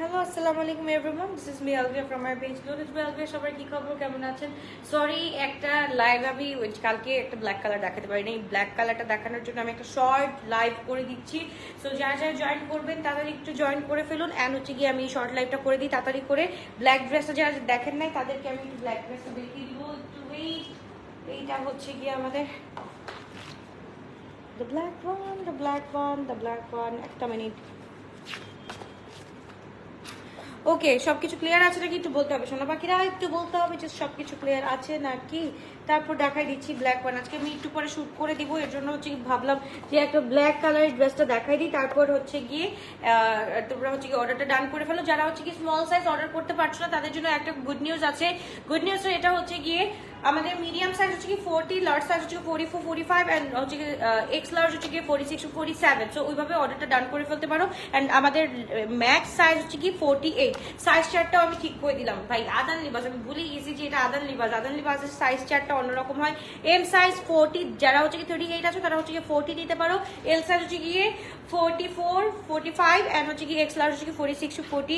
Hello আসসালামু আলাইকুম everyone this is me Alvia from my page lotus by Alvia সবার কি খবর? কেমন আছেন? সরি একটা লাইভ আমি কালকে একটা ব্ল্যাক কালার দেখাতে পারিনি। এই ব্ল্যাক কালারটা দেখানোর জন্য আমি একটা শর্ট লাইভ করে দিচ্ছি। সো যারা যারা জয়েন করবেন, তাড়াতাড়ি একটু জয়েন করে ফেলুন। অ্যান্ড হচ্ছে গিয়ে আমি শর্ট লাইভটা করে দিই, তাড়াতাড়ি করে। ব্ল্যাক ড্রেসটা যারা দেখেন নাই, তাদেরকে আমি একটু ব্ল্যাক ড্রেসটা দেখিয়ে দিব। একটু। এইটা হচ্ছে গিয়ে আমাদের the black one the black one the black one একটা মিনিট ওকে সবকিছু ক্লিয়ার আছে নাকি একটু বলতে হবে? সোনা পাখিরা একটু বলতে হবে যে সবকিছু ক্লিয়ার আছে নাকি? তারপর দেখাই দিচ্ছি ব্ল্যাক ওয়ান আজকে আমি একটু পরে শ্যুট করে দিব, এর জন্য হচ্ছে ভাবলাম যে একটা ব্ল্যাক কালারের ড্রেসটা দেখাই দিই। তারপর হচ্ছে গিয়ে তোমরা হচ্ছে গিয়ে অর্ডারটা ডান করে ফেলো। যারা হচ্ছে গিয়ে স্মল সাইজ অর্ডার করতে পারছ না, তাদের জন্য একটা গুড নিউজ আছে। গুড নিউজ এটা হচ্ছে গিয়ে আমাদের মিডিয়াম সাইজ হচ্ছে কি ফোরটি লার্জ সাইজ হচ্ছে forty four forty five and হচ্ছে কি এক্স লার্জ হচ্ছে কি forty six forty seven so ওইভাবে অর্ডারটা ডান করে ফেলতে পারো। অ্যান্ড আমাদের ম্যাক্স সাইজ হচ্ছে কি ফোর্টি এইট সাইজ চার্টটাও আমি ঠিক করে দিলাম। ভাই, আদান লিবাস আমি ভুলে গেছি যে এটা আদান লিবাস আদান লিবাসের সাইজ চার্টটা অন্যরকম হয়। এম সাইজ ফোর্টি যারা হচ্ছে কি থার্টি এইট আছে, তারা হচ্ছে কি ফোর্টি নিতে পারো। এল সাইজ হচ্ছে গিয়ে forty four forty five and হচ্ছে কি এক্স লার্জ হচ্ছে কি ফোর্টি সিক্স ফোর্টি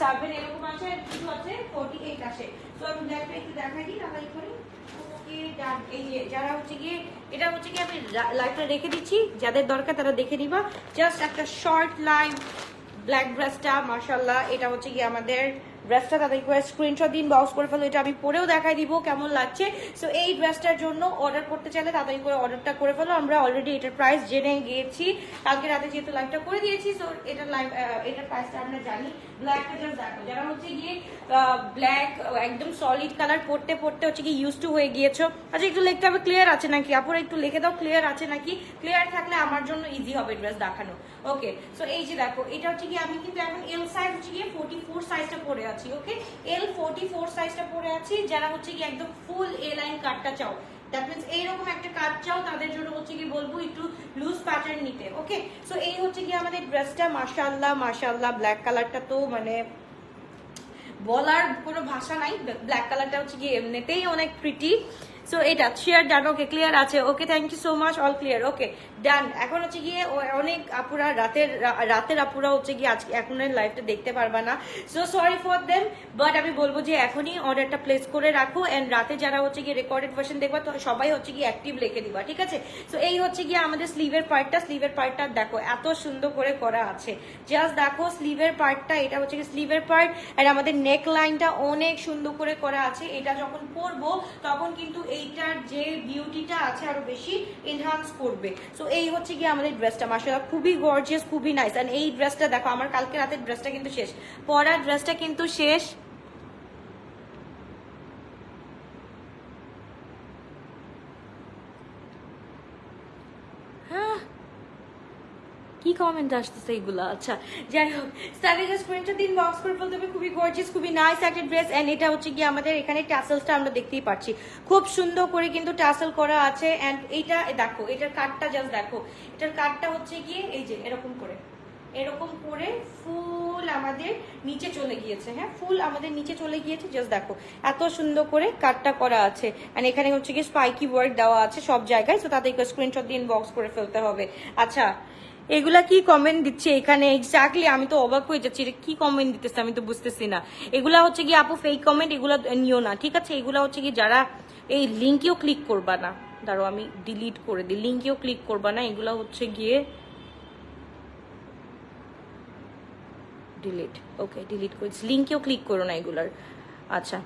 সেভেন এরকম আছে, কিছু আছে ফোর্টি এইট আছে। তো দেখাই করে? যারা হচ্ছে গিয়ে, এটা হচ্ছে কি আমি রেখে দিচ্ছি। যাদের দরকার তারা দেখে নিবা। জাস্ট একটা শর্ট লাইভ ব্ল্যাক ড্রেসটা মার্শাল্লাহ এটা হচ্ছে কি আমাদের ড্রেসটা তাদের করে স্ক্রিনশট দিন বক্স করে ফেলো, এটা আমি পরেও দেখাই দিব, কেমন লাগছে। সো এই ড্রেসটার জন্য অর্ডার করতে চাইলে তাড়াতাড়ি করে অর্ডারটা করে ফেলো। আমরা অলরেডি এটার প্রাইস জেনে গিয়েছি। কালকে রাতে যেহেতু লাইভটা করে দিয়েছি সো এটার লাইভ এটার প্রাইসটা আমরা জানি। ব্ল্যাকটা জাস্ট দেখো। যারা হচ্ছে গিয়ে ব্ল্যাক একদম সলিড কালার পড়তে পড়তে হচ্ছে কি ইউজ টু হয়ে গিয়েছো। আচ্ছা একটু লিখতে হবে ক্লিয়ার আছে নাকি? আপুরা একটু লিখে দাও ক্লিয়ার আছে নাকি? ক্লিয়ার থাকলে আমার জন্য ইজি হবে ড্রেস দেখানো। ওকে সো এই যে দেখো, এটা হচ্ছে কি আমি কিন্তু এখন এল সাইজ হচ্ছে গিয়ে ফোর্টি ফোর সাইজটা পরে আছি। ওকে এল ফোরটি ফোর সাইজটা পরে আছি, যারা হচ্ছে কি একদম ফুল এ লাইন কাটটা চাও দ্যাট এইরকম একটা কাজ চাও, তাদের জন্য হচ্ছে কি বলব একটু লুজ প্যাটার্ন নিতে ওকে এই হচ্ছে কি আমাদের ব্ল্যাক কালারটা তো মানে বলার কোনো ভাষা নাই ব্ল্যাক কালারটা হচ্ছে কি এমনিতেই অনেক প্রিটি সো এটা শেয়ার ডান ওকে ক্লিয়ার আছে। Okay thank you so much all clear okay done এখন হচ্ছে গিয়ে অনেক আপুরা রাতের রাতের আপুরা হচ্ছে গিয়ে আজকে, এখন লাইভটা দেখতে পারবা না। So sorry for them but আমি বলব যে এখনই অর্ডারটা প্লেস করে রাখো এন্ড রাতে যারা হচ্ছে গিয়ে রেকর্ডেড ভার্সন দেখবা, তো সবাই হচ্ছে গিয়ে অ্যাক্টিভ লিখে দিবা, ঠিক আছে? সো এই হচ্ছে গিয়ে আমাদের স্লিভের পার্টটা স্লিভের পার্টটা দেখো, এত সুন্দর করে করা আছে। জাস্ট দেখো স্লিভের পার্টটা এটা হচ্ছে গিয়ে স্লিভের পার্ট আর আমাদের নেক লাইনটা অনেক সুন্দর করে করা আছে। এটা যখন পরবো, তখন কিন্তু এইটার যে বিউটিটা আছে আরও বেশি এনহান্স করবে। সো এই হচ্ছে গিয়ে আমাদের ড্রেসটা মাসাল্লাহ খুবই গর্জিয়াস খুবই নাইস এই ড্রেসটা দেখো, আমার কালকে রাতের ড্রেসটা কিন্তু শেষ। পরার ড্রেসটা কিন্তু শেষ হ্যাঁ কি কমেন্ট আসতেছে এগুলো? আচ্ছা যাই হোক স্টাইলে জাস্ট স্ক্রিনটা দিন বক্স করে ফেলতে হবে। খুবই গর্জিয়াস খুবই নাইস একটা ড্রেস অ্যান্ড এটা হচ্ছে কি আমাদের এখানে টাসেলসটা আমরা দেখতেই পাচ্ছি। খুব সুন্দর করে কিন্তু টাসেল করা আছে অ্যান্ড এইটা দেখো, এটার কাটটা জাস্ট দেখো। এটার কাটটা হচ্ছে গিয়ে, এই যে, এরকম করে। এরকম করে ফুল আমাদের নিচে চলে গিয়েছে হ্যাঁ? ফুল আমাদের নিচে চলে গিয়েছে জাস্ট দেখো। এত সুন্দর করে কাটটা করা আছে। আর এখানে হচ্ছে কি স্পাইকি ওয়ার্ক দেওয়া আছে সব জায়গায় তো তাদেরকে স্ক্রিনশট দিয়ে বক্স করে ফেলতে হবে। আচ্ছা এগুলা কি কমেন্ট দিচ্ছে এখানে? এক্স্যাক্টলি আমি তো অবাক হয়ে যাচ্ছি। এটা কি কমেন্ট দিতেছে আমি তো বুঝতেছি না। এগুলা হচ্ছে কি আপু ফেক কমেন্ট এগুলা নিও না, ঠিক আছে? এগুলা হচ্ছে কি যারা এই লিঙ্কেও ক্লিক করবা না দাঁড়ো আমি ডিলিট করে দিই লিঙ্কেও ক্লিক করবা না, এগুলা হচ্ছে গিয়ে ডিলিট ওকে ডিলিট করেছি। লিঙ্কেও ক্লিক করো না এগুলার। আচ্ছা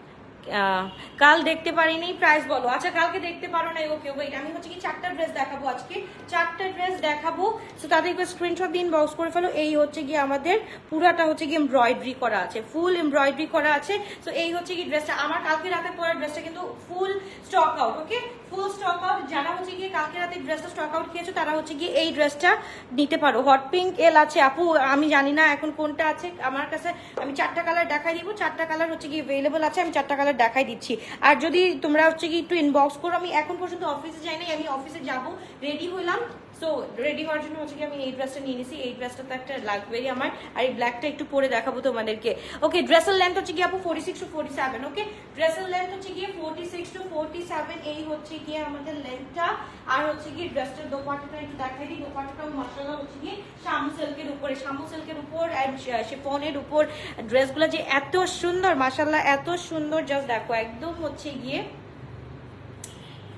কাল দেখতে পারিনি প্রাইস বলো। আচ্ছা কালকে দেখতে পারো না ওকে ওয়েট আমি হচ্ছে কি চারটা ড্রেস দেখাবো আজকে। চারটা ড্রেস দেখাবো তো তাদেরকে স্ক্রিনশট দিন বক্স করে ফেলো। এই হচ্ছে গিয়ে আমাদের পুরাটা হচ্ছে কি এমব্রয়ডারি করা আছে ফুল এমব্রয়ডারি করা আছে। তো এই হচ্ছে কি ড্রেসটা আমার কালকে রাতে পরা ড্রেসটা কিন্তু full stock out okay full stock out যারা হচ্ছে গিয়ে কালকে রাতে ড্রেসটা স্টক আউট খেয়েছো, তারা হচ্ছে গিয়ে এই ড্রেসটা নিতে পারো। হট পিঙ্ক এল আছে, আপু, আমি জানি না এখন কোনটা আছে। আমার কাছে আমি চারটা কালার দেখাই দিব, চারটা কালার হচ্ছে কি অ্যাভেলেবল আছে, আমি চারটা কালার দেখাই দিচ্ছি। আর যদি তোমরা হচ্ছে কি একটু ইনবক্স করো, আমি এখন পর্যন্ত অফিসে যাই নাই আমি অফিসে যাব। রেডি হইলাম। সো রেডি হওয়ার জন্য হচ্ছে কি আমি এই ড্রেসটা নিয়ে নিছি। এই ড্রেসটা তো একটা লাগবেই আমার। আর এই ব্ল্যাকটা একটু পরে দেখাবো তোমাদেরকে। ওকে ড্রেসের লেন্থ হচ্ছে গিয়ে আপু? Forty six to forty seven okay ড্রেসের লেন্থ হচ্ছে গিয়ে forty six to forty seven এই হচ্ছে গিয়ে আমাদের লেন্থটা আর হচ্ছে গিয়ে ড্রেসটার দোপাট্টাটা একটু দেখাই দিই। দোপাট্টাটাও মশলা হচ্ছে গিয়ে শামু সিল্কের উপরে। শামু সিল্কের উপর অ্যান্ড শিফনের উপর। ড্রেসগুলো যে এত সুন্দর মাসাল্লাহ এত সুন্দর। জাস্ট দেখো, একদম হচ্ছে গিয়ে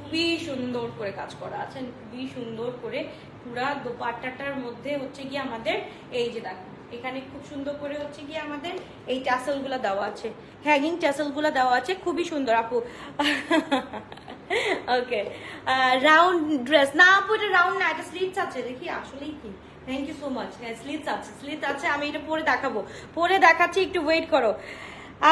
খুবই সুন্দর করে কাজ করা আছে খুবই সুন্দর করে পুরা দোপাট্টাটার মধ্যে হচ্ছে গিয়ে আমাদের এই যে দেখো, এখানে খুব সুন্দর করে হচ্ছে গিয়ে আমাদের এই ট্যাসেলগুলা দেওয়া আছে হ্যাঙ্গিং ট্যাসেলগুলা দেওয়া আছে, খুবই সুন্দর আপু। ওকে রাউন্ড ড্রেস না আপু, এটা রাউন্ড না, এটা স্লিভস আছে, দেখি আসলেই কি। থ্যাংক ইউ সো মাচ হ্যাঁ স্লিভস আছে স্লিভস আছে, আমি এটা পরে দেখাবো, পরে দেখাচ্ছি, একটু ওয়েট করো।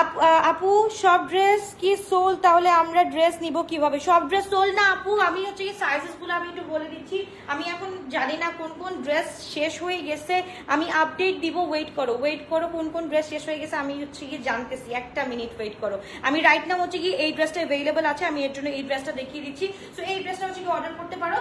আপ- সব ড্রেস কি সোল তাহলে আমরা ড্রেস নিব কীভাবে? সব ড্রেস সোল না, আপু? আমি হচ্ছে কি সাইজেসগুলো আমি একটু বলে দিচ্ছি। আমি এখন জানি না কোন কোন ড্রেস শেষ হয়ে গেছে। আমি আপডেট দিব ওয়েট করো। ওয়েট করো কোন কোন ড্রেস শেষ হয়ে গেছে, আমি হচ্ছে কি জানতেছি। একটা মিনিট ওয়েট করো। আমি রাইট নাম হচ্ছে কি এই ড্রেসটা অ্যাভেলেবল আছে, আমি এর জন্য এই ড্রেসটা দেখিয়ে দিচ্ছি। সো এই ড্রেসটা হচ্ছে কি অর্ডার করতে পারো?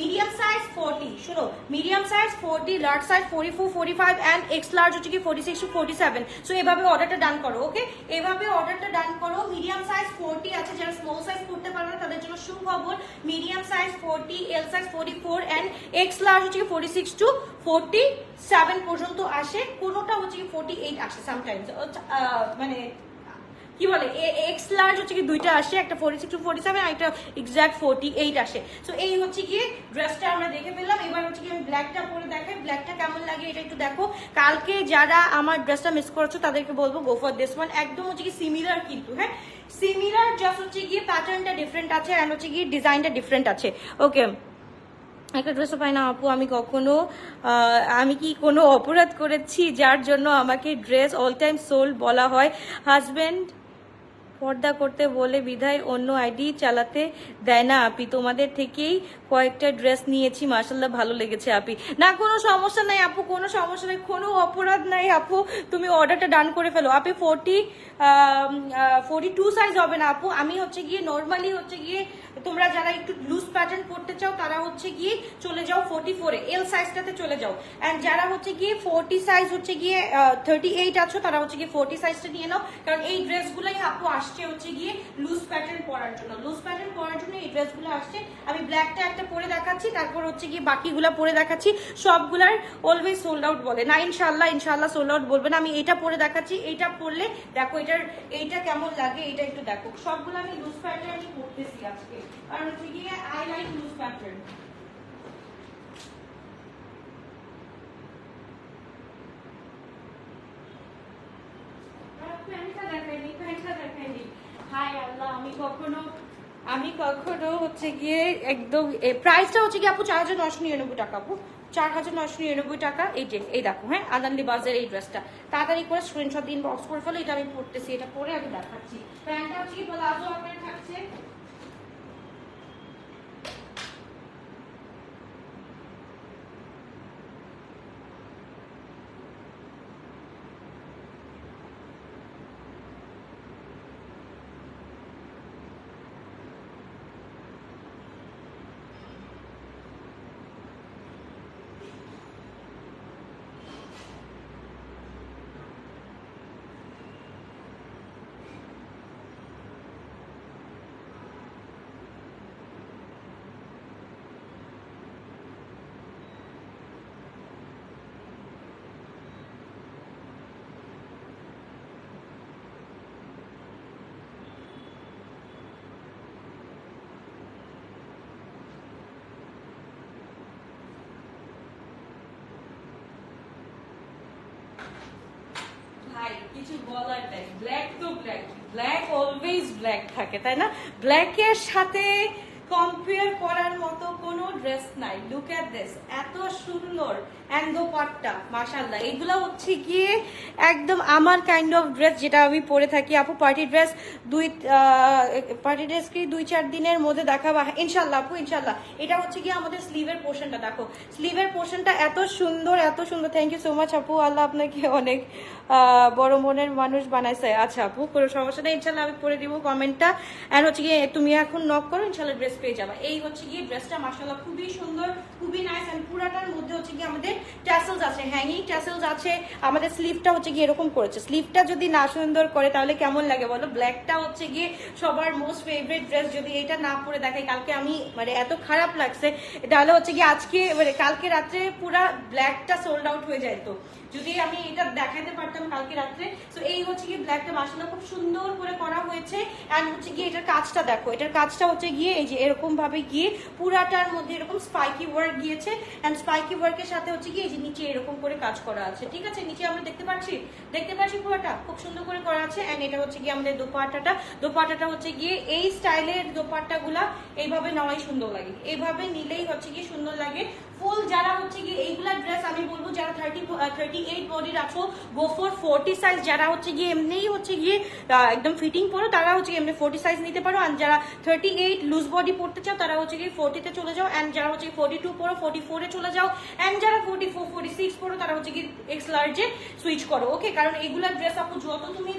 মিডিয়াম সাইজ ফোরটি শোনো। Medium size forty large size forty four forty five and X large হচ্ছে কি forty six to forty seven so এভাবে অর্ডারটা ডান করো ওকে এভাবে অর্ডারটা ডান করো। মিডিয়াম সাইজ ফোরটি আছে, যারা স্মল সাইজ করতে পারবে না, তাদের জন্য সুখবর। Medium size forty L size forty four and X large হচ্ছে forty six to forty seven পর্যন্ত আসে। কোনোটা হচ্ছে ফোর্টি এইট আসে সামটাইমস মানে কি বলে এক্স লার্জ হচ্ছে কি দুইটা আসে, একটা forty six to forty seven একটা এক্সাক্ট ফোর্টি এইট আসে। সো এই হচ্ছে গিয়ে ড্রেসটা আমরা দেখে ফেললাম। এবার হচ্ছে কি আমি ব্ল্যাকটা পরে দেখাই। ব্ল্যাকটা কেমন লাগে এটা একটু দেখো। কালকে যারা আমার ড্রেসটা মিস করেছ, তাদেরকে বলব গো ফর দিস ওয়ান একদম হচ্ছে কি সিমিলার কিন্তু হ্যাঁ? সিমিলার জাস্ট হচ্ছে গিয়ে প্যাটার্নটা ডিফারেন্ট আছে অ্যান্ড হচ্ছে গিয়ে ডিজাইনটা ডিফারেন্ট আছে। ওকে একটা ড্রেসও পাই না, আপু, আমি কখনো আমি কি কোনো অপরাধ করেছি যার জন্য আমাকে ড্রেস অল টাইম সোল বলা হয়? হাজবেন্ড পর্দা করতে বলে বিধায় অন্য আইডি চালাতে দেয় না আপি। তোমাদের থেকেই কয়েকটা ড্রেস নিয়েছি মার্শাল্লাহ ভালো লেগেছে আপি। না, কোনো সমস্যা নাই আপু, কোনো সমস্যা নাই, কোনো অপরাধ নাই আপু। তুমি অর্ডারটা ডান করে ফেলো। আপনি ফোরটি ফোরটি টু সাইজ হবে না আপু। আমি হচ্ছে গিয়ে নর্মালি হচ্ছে গিয়ে তোমরা যারা একটু লুজ প্যাটার্ন পড়তে চাও, তারা হচ্ছে গিয়ে চলে যাও ফোর্টি ফোরে এল সাইজটাতে চলে যাও। অ্যান্ড যারা হচ্ছে গিয়ে ফোর্টি সাইজ হচ্ছে গিয়ে থার্টি এইট আছো, তারা হচ্ছে গিয়ে ফোর্টি সাইজটা নিয়ে নাও। কারণ এই ড্রেসগুলোই আপু আসছে হচ্ছে গিয়ে লুজ প্যাটার্ন পরার জন্য। লুজ প্যাটার্ন পরার জন্য এই ড্রেসগুলো আসছে। আমি ব্ল্যাকটা একটা পরে দেখাচ্ছি, তারপর হচ্ছে গিয়ে বাকিগুলা পরে দেখাচ্ছি। সবগুলার অলওয়েজ সোল্ড আউট বলে। না ইনশাল্লাহ ইনশাল্লাহ সোল্ড আউট বলবে না। আমি এটা পরে দেখাচ্ছি এটা পরলে দেখো এটার, এইটা কেমন লাগে এটা একটু দেখো। সবগুলো আমি লুজ প্যাটার্নই পরতেছি আজকে। আর হচ্ছে গিয়ে আই লাইক লুজ প্যাটার্ন প্যান্টটা হাই আল্লাহ আমি কখনো আমি কখনো হচ্ছে গিয়ে একদম প্রাইসটা হচ্ছে গিয়ে আপু চার হাজার নশো নিরানব্বই টাকা আপু। চার হাজার নশো নিরানব্বই টাকা এই যে এই দেখো হ্যাঁ আদানলি বাজার এই ড্রেসটা তাড়াতাড়ি করে স্ক্রিনশট দিন বক্স করে ফেলো এটা আমি পড়তেছি এটা পরে আমি দেখাচ্ছি। প্যান্টটা হচ্ছে কি প্লাজো আপনার থাকছে ভাই কিছু ব্ল্যাক তো ব্ল্যাক ব্ল্যাক ব্ল্যাক থাকে তাই না? ব্ল্যাকের সাথে কম্পেয়ার করার মতো কোনো ড্রেস নাই। লুক এট দিস এত সুন্দর অ্যান্ড পাট্টা মাশাল্লাহ এগুলো হচ্ছে গিয়ে একদম আমার কাইন্ড অফ ড্রেস যেটা আমি পরে থাকি। আপু পার্টি ড্রেস দুই পার্টি ড্রেস কি দুই, চার দিনের মধ্যে দেখাবা? ইনশাল্লাহ আপু ইনশাল্লাহ এটা হচ্ছে গিয়ে আমাদের স্লিভের পোর্শনটা দেখো। স্লিভের পোর্শনটা এত সুন্দর এত সুন্দর। থ্যাংক ইউ সো মাচ আপু। আল্লাহ আপনাকে অনেক বড় মনের মানুষ বানাইছে। আচ্ছা আপু, কোনো সমস্যা নেই। ইনশাল্লাহ আমি পরে দিব কমেন্টটা। আর হচ্ছে গিয়ে তুমি এখন নক করো ইনশাল্লাহ ড্রেস পেয়ে যাবে। এই হচ্ছে গিয়ে ড্রেসটা মাসাল্লাহ খুবই সুন্দর, খুবই নাইস এন্ড পুরাটার মধ্যে হচ্ছে গিয়ে আমাদের ট্যাসেলস আছে হ্যাঙ্গিং ট্যাসেলস আছে, আমাদের স্লিভটা হচ্ছে গিয়ে এরকম করেছে। স্লিভটা যদি না সুন্দর করে তাহলে কেমন লাগে বলো? ব্ল্যাকটা হচ্ছে গিয়ে সবার মোস্ট ফেভারিট ড্রেস যদি এটা না পরে দেখাই, কালকে আমি মানে এত খারাপ লাগছে, তাহলে হচ্ছে গিয়ে আজকে মানে কালকে রাত্রে পুরা ব্ল্যাকটা সোল্ড আউট হয়ে যায় তো। যদি আমি এটা দেখাতে পারতাম কালকে রাত্রে তো এই হচ্ছে গিয়ে ব্ল্যাকটা মাসালা খুব সুন্দর করে করা হয়েছে অ্যান্ড হচ্ছে গিয়ে এটার কাজটা দেখো, এটার কাজটা হচ্ছে গিয়ে এই যে এরকম ভাবে গিয়ে পুরাটার মধ্যে এরকম স্পাইকি ওয়ার্ক গিয়েছে অ্যান্ড স্পাইকি ওয়ার্কের সাথে হচ্ছে কি এই যে নিচে এরকম করে কাজ করা আছে। ঠিক আছে? নিচে আমরা দেখতে পাচ্ছি? দেখতে পাচ্ছি পুরোটা? খুব সুন্দর করে করা আছে অ্যান্ড এটা হচ্ছে কি আমাদের দোপাট্টাটা। দোপাট্টাটা হচ্ছে গিয়ে এই স্টাইলের দোপাট্টাগুলা এইভাবে নেওয়াই সুন্দর লাগে। এইভাবে নিলেই হচ্ছে গিয়ে সুন্দর লাগে। ফুল যারা হচ্ছে গিয়ে এইগুলা ড্রেস আমি বলব, যারা থার্টি এইট বডির আছো গো সাইজ যারা হচ্ছে গিয়ে এমনিই হচ্ছে গিয়ে একদম ফিটিং পরো, তারা হচ্ছে এমনি ফোর্টি সাইজ নিতে পারো। আর যারা থার্টি এইট লুজ বডি পড়তে চাও, তারা হচ্ছে গিয়ে ফোর্টিতে চলে যাও। অ্যান্ড যারা হচ্ছে ফোর্টি টু পড়ো ফোর্টি ফোরে চলে যাও। অ্যান্ড যারা ফোর্টি ফোর ফোর্টি সিক্স পড়ো তারা হচ্ছে গিয়ে এক্স লার্জে সুইচ করো ওকে কারণ এইগুলা ড্রেস আপু, যত তুমি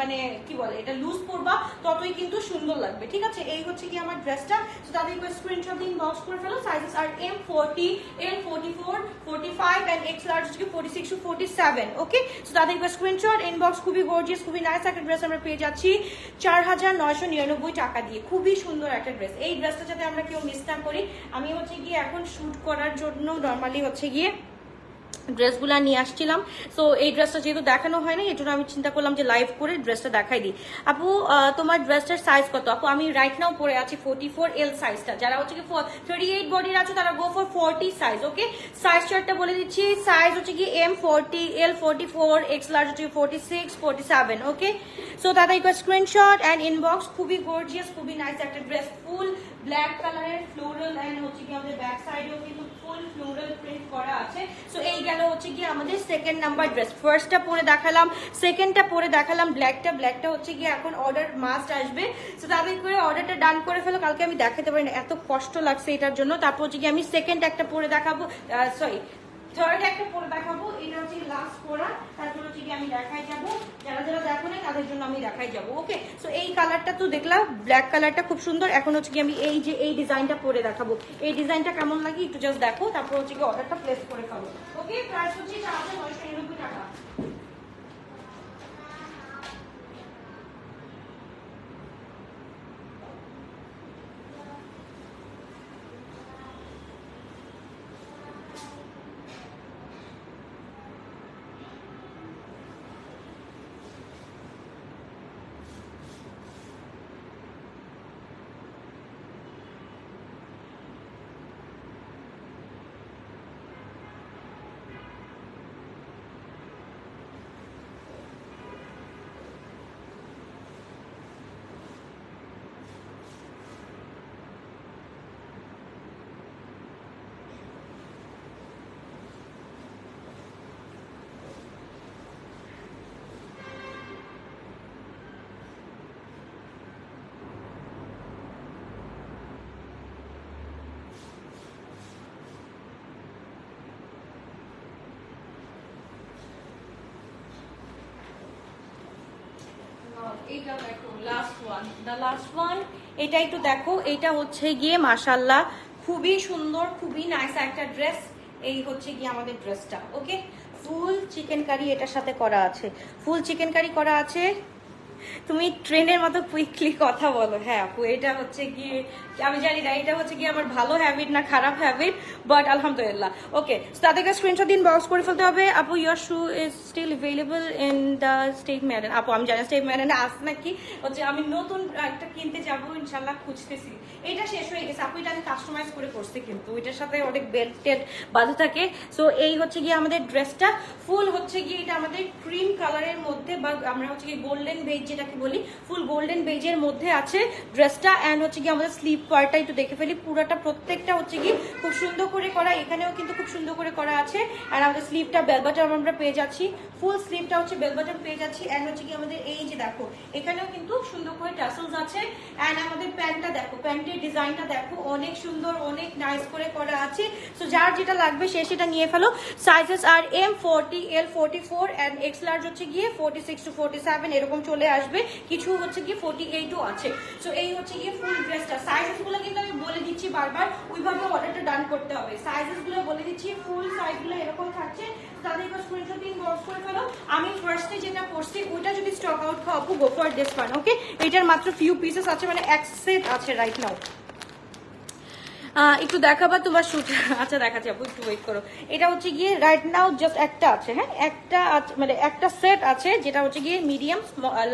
মানে কি বলে, এটা লুজ পরবা, ততই কিন্তু সুন্দর লাগবে, ঠিক আছে? এই হচ্ছে কি আমার ড্রেসটা তো তাদের স্ক্রিনশট দিন বক্স করে ফেলো। Sizes are M forty L forty four forty five and X large six to forty seven okay তো তাদের স্ক্রিনশট ইনবক্স খুবই গর্জিয়াস খুবই নাইস একটা ড্রেস আমরা পেয়ে যাচ্ছি। চার হাজার নয়শো নিরানব্বই টাকা দিয়ে। খুবই সুন্দর একটা ড্রেস এই ড্রেসটা যাতে আমরা কেউ মিস করি। আমি হচ্ছে গিয়ে এখন শুট করার জন্য নর্মালি হচ্ছে গিয়ে ড্রেসগুলা নিয়ে আসছিলাম। সো এই ড্রেসটা যেহেতু দেখানো হয় না এই জন্য আমি চিন্তা করলাম যে লাইভ করে ড্রেসটা দেখাই দিই। আপু তোমার ড্রেসটার সাইজ কত? আপু, আমি রাইট নাও পরে আছি ফোর্টি ফোর এল সাইজটা যারা হচ্ছে কি থার্টি এইট বডির আছে, তারা go for forty size okay size চার্টটা বলে দিচ্ছি সাইজ হচ্ছে কি M forty L forty four X large হচ্ছে forty six forty seven okay so দাদা ইকো স্ক্রিনশট অ্যান্ড ইনবক্স খুবই গর্জিয়াস খুবই নাইস একটা ড্রেস ফুল ব্ল্যাক কালারের ফ্লোরাল অ্যান্ড হচ্ছে কি আমাদের ব্যাক সাইডেও কিন্তু ফুল ফ্লোরাল প্রিন্ট করা আছে। সো এই গেল হচ্ছে গিয়ে আমাদের সেকেন্ড নাম্বার ড্রেস ফার্স্টটা পরে দেখালাম সেকেন্ডটা পরে দেখালাম ব্ল্যাকটা ব্ল্যাকটা হচ্ছে গিয়ে এখন অর্ডার মাস্ট আসবে। সো তাদের করে অর্ডারটা ডান করে ফেলো, কালকে আমি দেখাতে পারি না, এত কষ্ট লাগছে এটার জন্য। তারপর হচ্ছে গিয়ে আমি সেকেন্ড একটা পরে দেখাবো সরি থার্ড একটা পরে দেখাবো, এটা হচ্ছে লাস্ট পরা তারপর হচ্ছে কি আমি দেখাই যাব। যারা যারা দেখো না তাদের জন্য আমি দেখাই যাব ওকে সো এই কালারটা তো দেখলাম ব্ল্যাক কালারটা খুব সুন্দর। এখন হচ্ছে কি আমি এই যে, এই ডিজাইনটা পরে দেখাবো। এই ডিজাইনটা কেমন লাগে একটু জাস্ট দেখো, তারপর হচ্ছে কি অর্ডারটা প্লেস করে খাব ওকে প্রাইস হচ্ছে চার নয়শো নিরানব্বই টাকা। এটা একটু দেখো এটা হচ্ছে গিয়ে মাসাল্লাহ খুবই সুন্দর, খুবই নাইস একটা ড্রেস এই হচ্ছে গিয়ে আমাদের ড্রেসটা ওকে ফুল চিকেন কারি এটার সাথে করা আছে। ফুল চিকেন কারি করা আছে তুমি ট্রেনের মতো কুইকলি কথা বলো। হ্যাঁ আপু, এটা হচ্ছে কি আমি জানি না, এটা হচ্ছে কি আমার ভালো হ্যাবিট না খারাপ হ্যাবিট বাট আলহামদুলিল্লাহ। ওকে তাদেরকে স্ক্রিনশট দিন বক্স করে ফেলতে হবে। আপু your shoe is still available in the state maiden আপু, আমি জানি স্টেট ম্যাডেনে আস নাকি? হচ্ছে আমি নতুন একটা কিনতে যাব ইনশাল্লাহ খুঁজতেছি। এটা শেষ হয়ে গেছে। আপু, এটা আমি কাস্টমাইজ করে করছি কিন্তু। এটার সাথে অনেক বেল্ট টেল্ট বাঁধা থাকে। সো এই হচ্ছে গিয়ে আমাদের ড্রেসটা ফুল হচ্ছে গিয়ে এটা আমাদের ক্রিম কালারের মধ্যে বা আমরা হচ্ছে গিয়ে গোল্ডেন বেজ যেটাকে বলি ফুল গোল্ডেন বেজের মধ্যে আছে ড্রেসটা অ্যান্ড হচ্ছে গিয়ে আমাদের স্লিপ পার্টটা একটু দেখে ফেলি। পুরোটা প্রত্যেকটা হচ্ছে কি খুব সুন্দর করে করা, এখানেও কিন্তু খুব সুন্দর করে করা আছে। আর আমাদের স্লিপটা বেলবাটার আমরা পেয়ে যাচ্ছি। ফুল স্লিপটা হচ্ছে বেলবাটার পেয়ে যাচ্ছি অ্যান্ড হচ্ছে কি আমাদের এই যে দেখো, এখানেও কিন্তু সুন্দর করে টাসেলস আছে। অ্যান্ড আমাদের প্যান্টটা দেখো, প্যান্টের ডিজাইনটা দেখো, অনেক সুন্দর, অনেক নাইস করে করা আছে। সো যার যেটা লাগবে সে সেটা নিয়ে ফেলো। Sizes are M forty L forty four and X large হচ্ছে গিয়ে forty six to forty seven এরকম চলে আসবে। কিছু হচ্ছে কি ফোর্টি এইটও আছে। সো এই হচ্ছে গিয়ে ফুল ড্রেসটা সাইজেসগুলো কিন্তু আমি বলে দিচ্ছি বারবার। ওইভাবে অর্ডারটা ডান করতে হবে। সাইজেসগুলো বলে দিচ্ছি ফুল সাইজগুলো এরকম থাকছে। তাদের আমি ফার্স্টে যেটা পড়ছি ওইটা যদি স্টক আউট খাওয়াবো গো ফর দিস ওকে এটার মাত্র ফিউ পিসেস আছে মানে এক সেট আছে রাইট নাও একটু দেখাবা তোমার শুট আচ্ছা দেখাচ্ছি আপু, একটু ওয়েট করো। এটা হচ্ছে গিয়ে রাইট নাও জাস্ট একটা আছে হ্যাঁ? একটা মানে একটা সেট আছে, যেটা হচ্ছে গিয়ে medium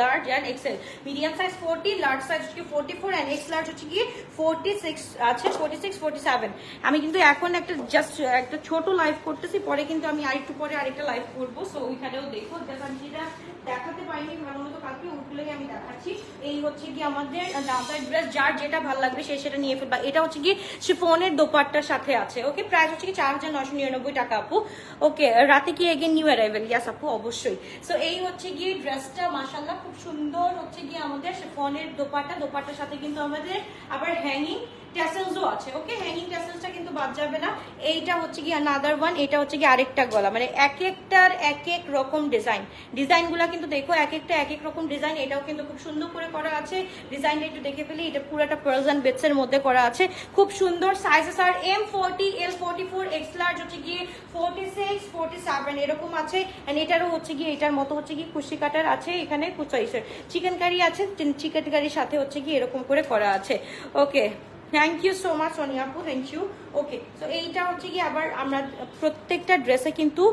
large and XL medium size forty large size হচ্ছে forty four and X large হচ্ছে গিয়ে ফোরটি সিক্স আছে ফোরটি সিক্স ফোরটি সেভেন আমি কিন্তু এখন একটা জাস্ট একটা ছোট লাইভ করতেছি, পরে কিন্তু আমি আরেকটু পরে আরেকটা লাইভ করব। সো ওইখানেও দেখো জাস্ট আমি যেটা দেখাতে পারিনি, ভালো মতো কালকে ওগুলোই আমি দেখাচ্ছি। এই হচ্ছে কি আমাদের ড্রেস যার যেটা ভালো লাগবে সে সেটা নিয়ে ফেলবা। এটা হচ্ছে কি শিফনের দোপাট্টার সাথে আছে। ওকে, প্রাইস হচ্ছে কি চার হাজার নশো নিরানব্বই টাকা আপু। ওকে, রাতে কি এগেন নিউ অ্যারাইভেল ইয়াস আপু, অবশ্যই। সো এই হচ্ছে গিয়ে ড্রেসটা মাসাল্লাহ খুব সুন্দর হচ্ছে গিয়ে আমাদের শিফনের দোপাট্টা, দোপাট্টার সাথে কিন্তু আমাদের আবার হ্যাঙ্গিং ট্যাসেলসও আছে ওকে হ্যাঙ্গিং ট্যাসেলসটা কিন্তু বাদ যাবে না। এইটা হচ্ছে কি আনাদার ওয়ান এটা হচ্ছে কি আরেকটা গলা। মানে এক একটার এক এক রকম ডিজাইন ডিজাইনগুলো কিন্তু দেখো, এক একটা এক এক রকম ডিজাইন এটাও কিন্তু খুব সুন্দর করে করা আছে। ডিজাইনটা একটু দেখে ফেলি, এটা পুরোটা পার্লস অ্যান্ড বেটস এর মধ্যে করা আছে। খুব সুন্দর sizes are M forty L forty four X large হচ্ছে গিয়ে ফোরটি সিক্স ফোরটি সেভেন এরকম আছে। অ্যান্ড এটারও হচ্ছে গিয়ে, এটার মতো হচ্ছে কি কুশি কাটার আছে এখানে চিকেন কারি আছে, চিকেন কারির সাথে হচ্ছে কি এরকম করে করা আছে। Okay thank you so much সোনিয়াপু thank you okay তো এইটা হচ্ছে কি আবার আমরা প্রত্যেকটা ড্রেসে কিন্তু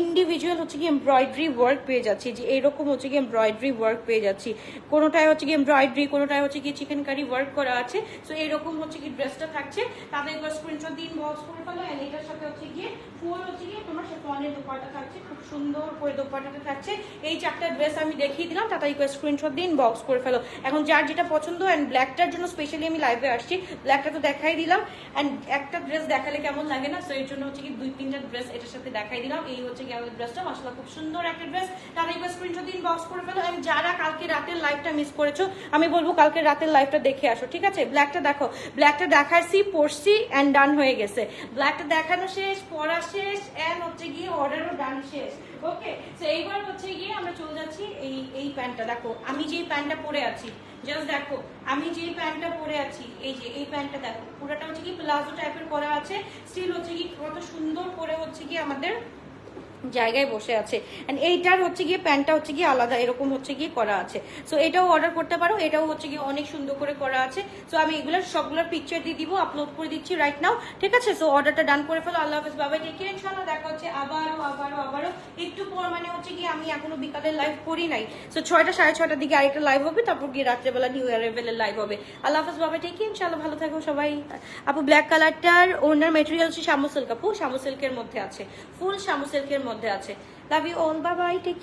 ইন্ডিভিজুয়াল হচ্ছে কি এমব্রয়ডারি ওয়ার্ক পেয়ে যাচ্ছি, যে এইরকম হচ্ছে কি এমব্রয়ডারি ওয়ার্ক পেয়ে যাচ্ছি। কোনোটায় হচ্ছে কি এমব্রয়ডারি কোনোটায় হচ্ছে কি চিকেন কারি ওয়ার্ক করা আছে। সো এইরকম হচ্ছে কি ড্রেসটা থাকছে। তাদের স্ক্রিনশট দিন বক্স করে ফেলো অ্যান্ড এটার সাথে হচ্ছে গিয়ে ফুল হচ্ছে গিয়ে তোমার সে দোপাটা থাকছে, খুব সুন্দর করে দোপাটাটা থাকছে। এই চারটা ড্রেস আমি দেখিয়ে দিলাম একবার স্ক্রিনশট দিন বক্স করে ফেলো। এখন যার যেটা পছন্দ অ্যান্ড ব্ল্যাকটার জন্য স্পেশালি আমি লাইভে আসছি। ব্ল্যাকটা তো দেখাই দিলাম। অ্যান্ড একটা ড্রেস দেখালে কেমন লাগে না? সো এর জন্য হচ্ছে কি দুই তিনটা ড্রেস এটার সাথে দেখাই দিলাম। এই হচ্ছে কি আমাদের ড্রেসটা মাসাল্লাহ খুব সুন্দর একটা ড্রেস তার একবার স্ক্রিনশট দিন বক্স করে ফেলো। And যারা কালকে রাতের লাইভটা মিস করেছ, আমি বলব কালকে রাতের লাইভটা দেখে আসো, ঠিক আছে? ব্ল্যাকটা দেখো। ব্ল্যাকটা দেখাচ্ছি পড়ছি অ্যান্ড ডান হয়ে গেছে। ব্ল্যাকটা দেখানো শেষ, পড়া শেষ অ্যান্ড হচ্ছে গিয়ে অর্ডারও ডান শেষ। ওকে তো এইবার হচ্ছে গিয়ে আমরা চলে যাচ্ছি এই এই প্যান্টটা দেখো, আমি যেই প্যান্টটা পরে আছি জাস্ট দেখো, আমি যে প্যান্টটা পরে আছি, এই যে, এই প্যান্টটা দেখো, পুরোটা হচ্ছে কি প্লাজো টাইপের করা আছে স্টিল হচ্ছে কি কত সুন্দর করে হচ্ছে কি আমাদের জায়গায় বসে আছে। এইটার হচ্ছে গিয়ে প্যান্টটা হচ্ছে গিয়ে আলাদা, এরকম হচ্ছে গিয়ে করা আছে। সো এটাও অর্ডার করতে পারো, এটাও হচ্ছে গিয়ে অনেক সুন্দর করে করা আছে। সো আমি এগুলোর সবগুলোর পিকচার দিয়ে দিব আপলোড করে দিচ্ছি রাইট নাও ঠিক আছে? সো অর্ডারটা ডান করে ফেলো, আল্লাহ হাফেজ, বাবাই টেকে ইনশাল্লাহ দেখা হচ্ছে আবারও আবারও আবারও। একটু পর মানে হচ্ছে গিয়ে আমি এখনও বিকালের লাইভ করি নাই। সো ছয়টা, সাড়ে ছয়টার দিকে আরেকটা লাইভ হবে, তারপর গিয়ে রাত্রেবেলা নিউ ইয়ার বেলের লাইভ হবে। আল্লাহ হাফেজ, বাবাই টেকে ইনশাল্লাহ ভালো থাকো সবাই। আপু ব্ল্যাক কালারটার ওনার মেটেরিয়াল হচ্ছে শামু সিল্ক আপু শামু সিল্কের মধ্যে আছে। ফুল শামু সিল্কের মধ্যে আছে। Love you all bye bye take